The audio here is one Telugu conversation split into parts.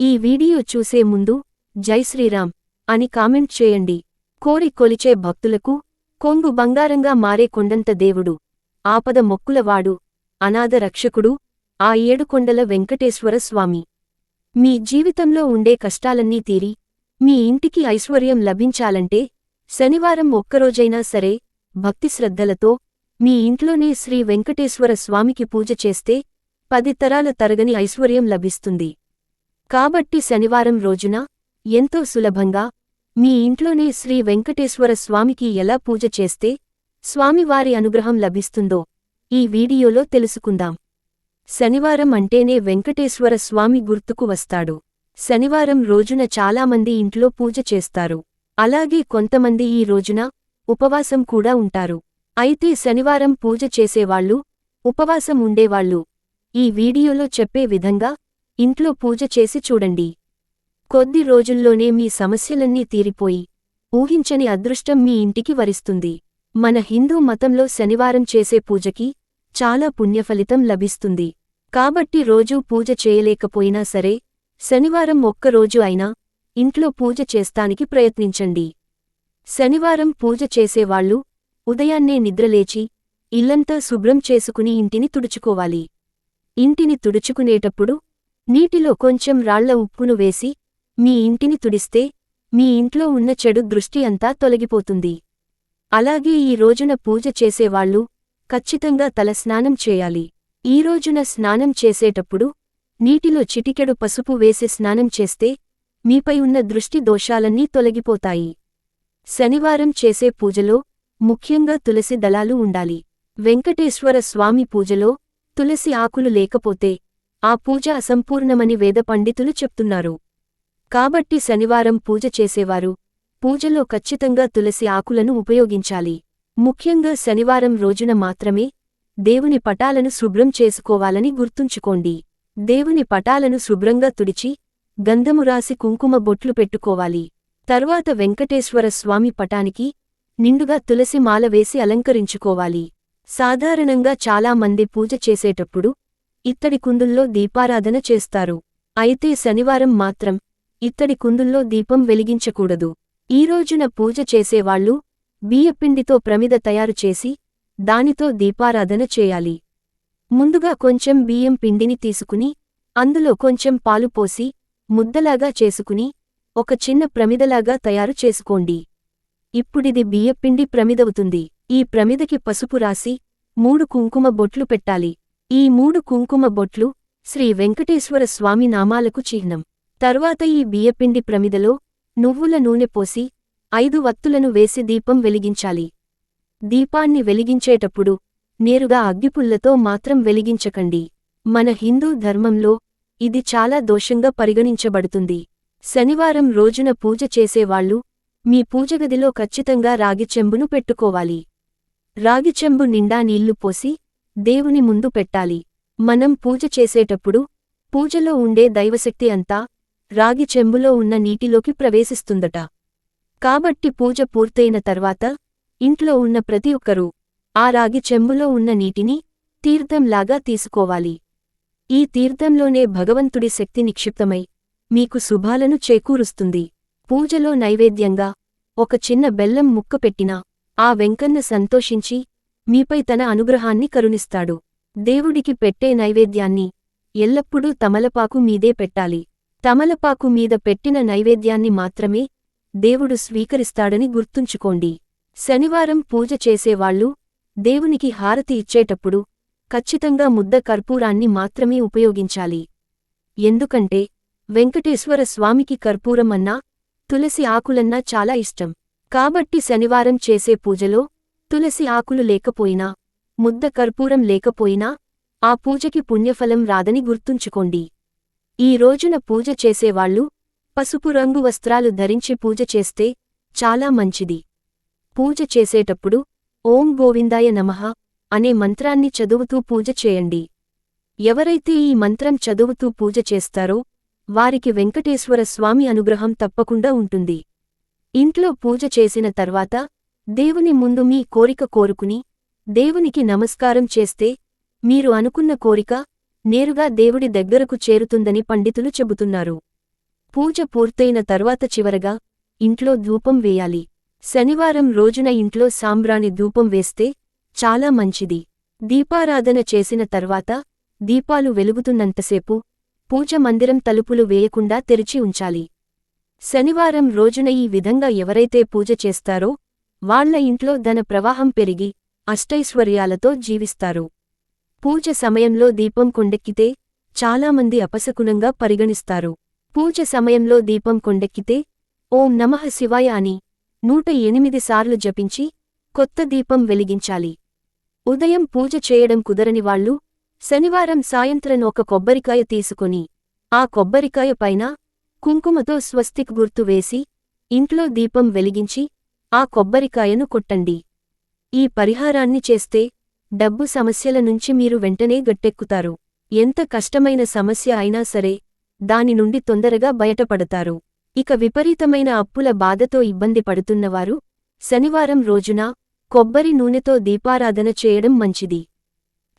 ఈ వీడియో చూసే ముందు జై శ్రీరామ్ అని కామెంట్ చేయండి. కోరి కొలిచే భక్తులకు కొంగు బంగారంగా మారే కొండంత దేవుడు ఆపద మొక్కులవాడు అనాథ రక్షకుడు ఆ ఏడుకొండల వెంకటేశ్వర స్వామి. మీ జీవితంలో ఉండే కష్టాలన్నీ తీరి మీ ఇంటికి ఐశ్వర్యం లభించాలంటే శనివారం ఒక్కరోజైనా సరే భక్తి శ్రద్ధలతో మీ ఇంట్లోనే శ్రీ వెంకటేశ్వర స్వామికి పూజ చేస్తే పది తరాల తరగని ఐశ్వర్యం లభిస్తుంది. కాబట్టి శనివారం రోజున ఎంతో సులభంగా మీ ఇంట్లోనే శ్రీ వెంకటేశ్వర స్వామికి ఎలా పూజ చేస్తే స్వామివారి అనుగ్రహం లభిస్తుందో ఈ వీడియోలో తెలుసుకుందాం. శనివారం అంటేనే వెంకటేశ్వర స్వామి గుర్తుకు వస్తాడు. శనివారం రోజున చాలామంది ఇంట్లో పూజ చేస్తారు. అలాగే కొంతమంది ఈ రోజున ఉపవాసం కూడా ఉంటారు. అయితే శనివారం పూజ చేసేవాళ్ళు ఉపవాసం ఉండేవాళ్ళు. ఈ వీడియోలో చెప్పే విధంగా ఇంట్లో పూజ చేసి చూడండి. కొద్ది రోజుల్లోనే మీ సమస్యలన్నీ తీరిపోయి ఊహించని అదృష్టం మీ ఇంటికి వరిస్తుంది. మన హిందూ మతంలో శనివారం చేసే పూజకి చాలా పుణ్యఫలితం లభిస్తుంది. కాబట్టి రోజూ పూజ చేయలేకపోయినా సరే శనివారం ఒక్కరోజు అయినా ఇంట్లో పూజ చేస్తానికి ప్రయత్నించండి. శనివారం పూజ చేసేవాళ్ళు ఉదయాన్నే నిద్రలేచి ఇల్లంతా శుభ్రం చేసుకుని ఇంటిని తుడుచుకోవాలి. ఇంటిని తుడుచుకునేటప్పుడు నీటిలో కొంచెం రాళ్ళ ఉప్పును వేసి మీ ఇంటిని తుడిస్తే మీ ఇంట్లో ఉన్న చెడు దృష్టి అంతా తొలగిపోతుంది. అలాగే ఈ రోజున పూజ చేసేవాళ్ళు ఖచ్చితంగా తలస్నానం చేయాలి. ఈ రోజున స్నానం చేసేటప్పుడు నీటిలో చిటికెడు పసుపు వేసి స్నానం చేస్తే మీపై ఉన్న దృష్టి దోషాలన్నీ తొలగిపోతాయి. శనివారం చేసే పూజలో ముఖ్యంగా తులసి దళాలు ఉండాలి. వెంకటేశ్వర స్వామి పూజలో తులసి ఆకులు లేకపోతే ఆ పూజ అసంపూర్ణమని వేద పండితులు చెప్తున్నారు. కాబట్టి శనివారం పూజ చేసేవారు పూజలో ఖచ్చితంగా తులసి ఆకులను ఉపయోగించాలి. ముఖ్యంగా శనివారం రోజున మాత్రమే దేవుని పటాలను శుభ్రం చేసుకోవాలని గుర్తుంచుకోండి. దేవుని పటాలను శుభ్రంగా తుడిచి గంధము రాసి కుంకుమ బొట్లు పెట్టుకోవాలి. తర్వాత వెంకటేశ్వర స్వామి పటానికి నిండుగా తులసి మాల వేసి అలంకరించుకోవాలి. సాధారణంగా చాలామంది పూజ చేసేటప్పుడు ఇత్తడి కుందుల్లో దీపారాధన చేస్తారు. అయితే శనివారం మాత్రం ఇత్తడి కుందుల్లో దీపం వెలిగించకూడదు. ఈ రోజున పూజ చేసేవాళ్ళు బియ్యపిండితో ప్రమిద తయారు చేసి దానితో దీపారాధన చేయాలి. ముందుగా కొంచెం బియ్యం పిండిని తీసుకుని అందులో కొంచెం పాలు పోసి ముద్దలాగా చేసుకుని ఒక చిన్న ప్రమిదలాగా తయారు చేసుకోండి. ఇప్పుడిది బియ్యపిండి ప్రమిదవుతుంది. ఈ ప్రమిదకి పసుపు రాసి మూడు కుంకుమ బొట్లు పెట్టాలి. ఈ మూడు కుంకుమ బొట్లు శ్రీ వెంకటేశ్వర స్వామి నామాలకు చిహ్నం. తర్వాత ఈ బియ్యపిండి ప్రమిదలో నువ్వుల నూనె పోసి ఐదు వత్తులను వేసి దీపం వెలిగించాలి. దీపాన్ని వెలిగించేటప్పుడు నేరుగా అగ్గిపుల్లతో మాత్రం వెలిగించకండి. మన హిందూ ధర్మంలో ఇది చాలా దోషంగా పరిగణించబడుతుంది. శనివారం రోజున పూజ చేసేవాళ్ళు మీ పూజగదిలో ఖచ్చితంగా రాగి చెంబును పెట్టుకోవాలి. రాగి చెంబు నిండా నీళ్ళు పోసి దేవుని ముందు పెట్టాలి. మనం పూజ చేసేటప్పుడు పూజలో ఉండే దైవశక్తి అంతా రాగి చెంబులో ఉన్న నీటిలోకి ప్రవేశిస్తుందట. కాబట్టి పూజ పూర్తయిన తర్వాత ఇంట్లో ఉన్న ప్రతి ఒక్కరూ ఆ రాగి చెంబులో ఉన్న నీటిని తీర్థంలాగా తీసుకోవాలి. ఈ తీర్థంలోనే భగవంతుడి శక్తి నిక్షిప్తమై మీకు శుభాలను చేకూరుస్తుంది. పూజలో నైవేద్యంగా ఒక చిన్న బెల్లం ముక్క పెట్టినా ఆ వెంకన్న సంతోషించి మీపై తన అనుగ్రహాన్ని కరుణిస్తాడు. దేవుడికి పెట్టే నైవేద్యాన్ని ఎల్లప్పుడూ తమలపాకు మీదే పెట్టాలి. తమలపాకు మీద పెట్టిన నైవేద్యాన్ని మాత్రమే దేవుడు స్వీకరిస్తాడని గుర్తుంచుకోండి. శనివారం పూజ చేసేవాళ్ళు దేవునికి హారతి ఇచ్చేటప్పుడు ఖచ్చితంగా ముద్ద కర్పూరాన్ని మాత్రమే ఉపయోగించాలి. ఎందుకంటే వెంకటేశ్వర స్వామికి కర్పూరం అన్నా తులసి ఆకులన్నా చాలా ఇష్టం. కాబట్టి శనివారం చేసే పూజలో తులసి ఆకులు లేకపోయినా ముద్ద కర్పూరం లేకపోయినా ఆ పూజకి పుణ్యఫలం రాదని గుర్తుంచుకోండి. ఈ రోజున పూజ చేసేవాళ్ళు పసుపు రంగు వస్త్రాలు ధరించి పూజ చేస్తే చాలా మంచిది. పూజ చేసేటప్పుడు ఓం గోవిందాయ నమః అనే మంత్రాన్ని చదువుతూ పూజ చేయండి. ఎవరైతే ఈ మంత్రం చదువుతూ పూజ చేస్తారో వారికి వెంకటేశ్వర స్వామి అనుగ్రహం తప్పకుండా ఉంటుంది. ఇంట్లో పూజ చేసిన తర్వాత దేవుని ముందు మీ కోరిక కోరుకుని దేవునికి నమస్కారం చేస్తే మీరు అనుకున్న కోరిక నేరుగా దేవుడి దగ్గరకు చేరుతుందని పండితులు చెబుతున్నారు. పూజ పూర్తయిన తర్వాత చివరగా ఇంట్లో ధూపం వేయాలి. శనివారం రోజున ఇంట్లో సాంబ్రాణి ధూపం వేస్తే చాలా మంచిది. దీపారాధన చేసిన తర్వాత దీపాలు వెలుగుతున్నంతసేపు పూజ మందిరం తలుపులు వేయకుండా తెరిచి ఉంచాలి. శనివారం రోజున ఈ విధంగా ఎవరైతే పూజ చేస్తారో వాళ్ళ ఇంట్లో ధన ప్రవాహం పెరిగి అష్టైశ్వర్యాలతో జీవిస్తారు. పూజ సమయంలో దీపం కొండెక్కితే చాలామంది అపశకునంగా పరిగణిస్తారు. పూజ సమయంలో దీపం కొండెక్కితే ఓం నమః శివాయ అని నూట ఎనిమిది సార్లు జపించి కొత్త దీపం వెలిగించాలి. ఉదయం పూజ చేయడం కుదరని వాళ్ళు శనివారం సాయంత్రం ఒక కొబ్బరికాయ తీసుకుని ఆ కొబ్బరికాయ పైన కుంకుమతో స్వస్తిక్ గుర్తు వేసి ఇంట్లో దీపం వెలిగించి ఆ కొబ్బరికాయను కొట్టండి. ఈ పరిహారాన్ని చేస్తే డబ్బు సమస్యల నుంచి మీరు వెంటనే గట్టెక్కుతారు. ఎంత కష్టమైన సమస్య అయినా సరే దాని నుండి తొందరగా బయటపడతారు. ఇక విపరీతమైన అప్పుల బాధతో ఇబ్బంది పడుతున్నవారు శనివారం రోజున కొబ్బరి నూనెతో దీపారాధన చేయడం మంచిది.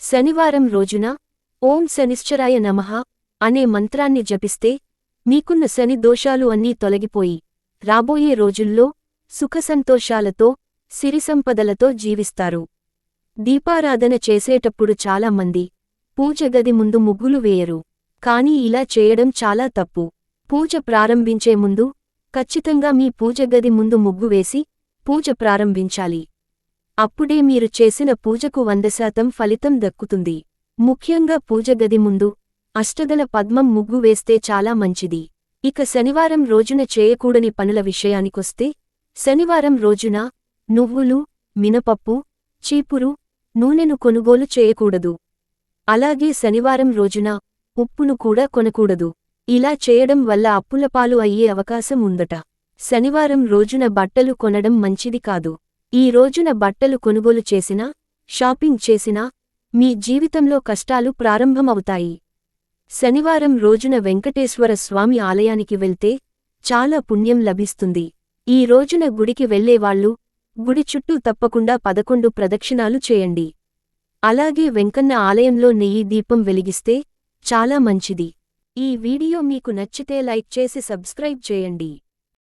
శనివారం రోజున ఓం శనిశ్చరాయ నమః అనే మంత్రాన్ని జపిస్తే మీకున్న శని దోషాలు అన్నీ తొలగిపోయి రాబోయే రోజుల్లో సుఖసంతోషాలతో సిరిసంపదలతో జీవిస్తారు. దీపారాధన చేసేటప్పుడు చాలామంది పూజ గది ముందు ముగ్గులు వేయరు. కానీ ఇలా చేయడం చాలా తప్పు. పూజ ప్రారంభించే ముందు ఖచ్చితంగా మీ పూజ గది ముందు ముగ్గు వేసి పూజ ప్రారంభించాలి. అప్పుడే మీరు చేసిన పూజకు వంద శాతం ఫలితం దక్కుతుంది. ముఖ్యంగా పూజ గది ముందు అష్టదల పద్మం ముగ్గు వేస్తే చాలా మంచిది. ఇక శనివారం రోజున చేయకూడని పనుల విషయానికొస్తే శనివారం రోజున నువ్వులు మినపప్పు చీపురు నూనెను కొనుగోలు చేయకూడదు. అలాగే శనివారం రోజున ఉప్పును కూడా కొనకూడదు. ఇలా చేయడం వల్ల అప్పులపాలు అయ్యే అవకాశం ఉందట. శనివారం రోజున బట్టలు కొనడం మంచిది కాదు. ఈ రోజున బట్టలు కొనుగోలు చేసినా షాపింగ్ చేసినా మీ జీవితంలో కష్టాలు ప్రారంభమవుతాయి. శనివారం రోజున వెంకటేశ్వర స్వామి ఆలయానికి వెళ్తే చాలా పుణ్యం లభిస్తుంది. ఈ రోజున గుడికి వెళ్ళేవాళ్ళు గుడి చుట్టూ తప్పకుండా పదకొండు ప్రదక్షిణాలు చేయండి. అలాగే వెంకన్న ఆలయంలో నెయ్యి దీపం వెలిగిస్తే చాలా మంచిది. ఈ వీడియో మీకు నచ్చితే లైక్ చేసి సబ్స్క్రైబ్ చేయండి.